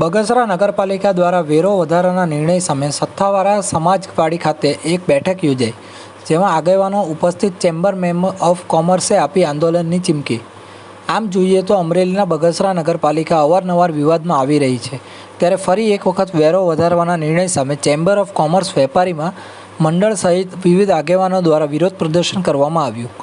બગસરા નગરપાલિકા દ્વારા વેરો વધારાના નિર્ણય સામે સત્તાવાળા સમાજવાડી ખાતે એક બેઠક યોજાઈ, જેમાં આગેવાનો ઉપસ્થિત ચેમ્બર મેમ્બર ઓફ કોમર્સે આપી આંદોલનની ચીમકી. આમ જોઈએ તો અમરેલીના બગસરા નગરપાલિકા અવારનવાર વિવાદમાં આવી રહી છે, ત્યારે ફરી એક વખત વેરો વધારવાના નિર્ણય સામે ચેમ્બર ઓફ કોમર્સ વેપારીમાં મંડળ સહિત વિવિધ આગેવાનો દ્વારા વિરોધ પ્રદર્શન કરવામાં આવ્યું.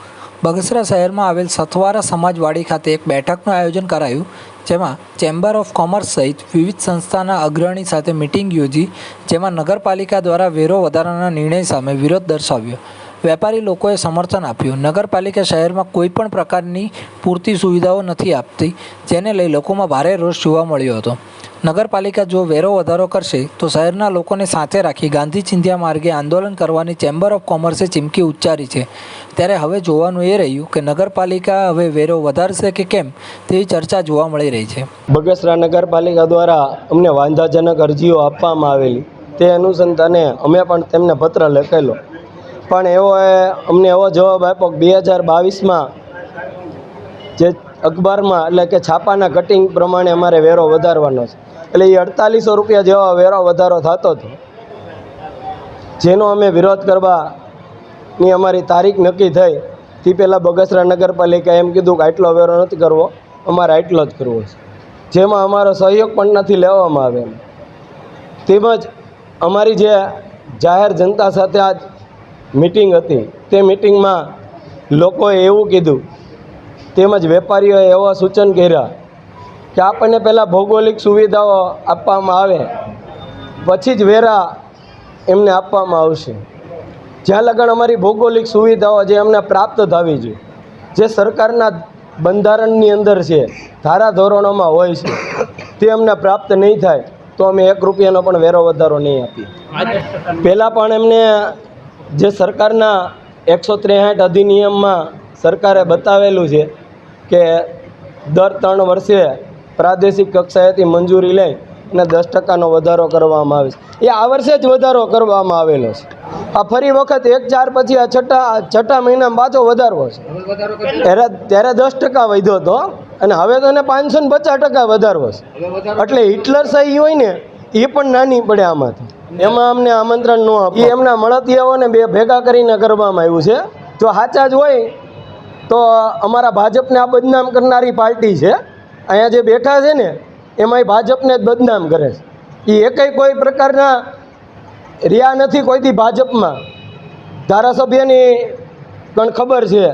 બગસરા શહેરમાં આવેલ સથવારા સમાજવાડી ખાતે એક બેઠકનું આયોજન કરાયું જેમાં ચેમ્બર ઓફ કોમર્સ સહિત વિવિધ સંસ્થાના અગ્રણી સાથે મિટિંગ યોજી, જેમાં નગરપાલિકા દ્વારા વેરો વધારાના નિર્ણય સામે વિરોધ દર્શાવ્યો. વેપારી લોકોએ સમર્થન આપ્યું. નગરપાલિકા શહેરમાં કોઈ પણ પ્રકારની પૂરતી સુવિધાઓ નથી આપતી, જેને લઈ લોકોમાં ભારે રોષ જોવા મળ્યો હતો. નગરપાલિકા જો વેરો વધારો કરશે, તો શહેરના લોકોને સાથે રાખી ગાંધી ચિંધ્યા માર્ગે આંદોલન કરવાની ચેમ્બર ઓફ કોમર્સે ચીમકી ઉચ્ચારી છે. ત્યારે હવે જોવાનું એ રહ્યું કે નગરપાલિકા હવે વેરો વધારશે કે કેમ તેવી ચર્ચા જોવા મળી રહી છે. બગસરા નગરપાલિકા દ્વારા અમને વાંધાજનક અરજીઓ આપવામાં આવેલી. તે અનુસંધાને અમે પણ તેમને પત્ર લખેલો. પણ એવો અમને એવો જવાબ આપ્યો કે બે હજાર બાવીસમાં જે અખબારમાં એટલે કે છાપાના કટિંગ પ્રમાણે અમારે વેરો વધારવાનો છે. એટલે એ અડતાલીસો રૂપિયા જેવો વેરો વધારો થતો હતો. જેનો અમે વિરોધ કરવાની અમારી તારીખ નક્કી થઈ. તે પહેલાં બગસરા નગરપાલિકાએ એમ કીધું કે આટલો વેરો નથી કરવો, અમારે આટલો જ કરવો છે. જેમાં અમારો સહયોગ પણ નથી લેવામાં આવેલો તેમજ અમારી જે જાહેર જનતા સાથે આજ મિટિંગ હતી. તે મિટિંગમાં લોકોએ એવું કીધું તેમજ વેપારીઓએ એવા સૂચન કર્યા કે આપણને પહેલાં ભૌગોલિક સુવિધાઓ આપવામાં આવે પછી જ વેરા એમને આપવામાં આવશે. જ્યાં લગન અમારી ભૌગોલિક સુવિધાઓ જે અમને પ્રાપ્ત થવી જોઈએ જે સરકારના બંધારણની અંદર છે ધારાધોરણોમાં હોય છે તે અમને પ્રાપ્ત નહીં થાય તો અમે એક રૂપિયાનો પણ વેરો વધારો નહીં આપીએ. પહેલાં પણ એમને જે સરકારના એકસો ત્રેસઠ અધિનિયમમાં સરકારે બતાવેલું છે કે દર ત્રણ વર્ષે પ્રાદેશિક કક્ષાએથી મંજૂરી લઈ અને દસ ટકાનો વધારો કરવામાં આવે છે. એ આ વર્ષે જ વધારો કરવામાં આવેલો છે. આ ફરી વખત એક ચાર પછી આ છઠ્ઠા છઠ્ઠા મહિનામાં પાછો વધારવો છે. ત્યારે ત્યારે દસ ટકા વધ્યો હતો અને હવે તો એને પાંચસો ને પચાસ ટકા વધારવો છે. એટલે હિટલર સહી હોય ને, એ પણ નાની પડે આમાંથી. એમાં અમને આમંત્રણ ન આપે એમના મળતિયાઓને બે ભેગા કરીને કરવામાં આવ્યું છે. જો સાચા જ હોય, તો અમારા ભાજપને આ બદનામ કરનારી પાર્ટી છે. અહીંયા જે બેઠા છે ને, એમાંય ભાજપને જ બદનામ કરે છે. એ એકેય કોઈ પ્રકારના રહ્યા નથી કોઈથી ભાજપમાં. ધારાસભ્યની પણ ખબર છે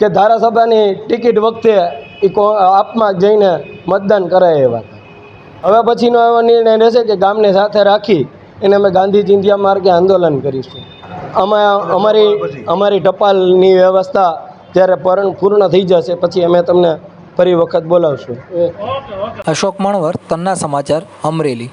કે ધારાસભાની ટિકિટ વખતે એ આપમાં જઈને મતદાન કરાય એવા. હવે પછીનો એવો નિર્ણય રહેશે કે ગામને સાથે રાખી એને અમે ગાંધી ચિંધ્યા માર્ગે આંદોલન કરીશું આમાં અમારી અમારી ટપાલની વ્યવસ્થા જ્યારે પરણ પૂર્ણ થઈ જશે પછી અમે તમને ફરી વખત બોલાવશું. અશોક મણવર તન્ના સમાચાર અમરેલી.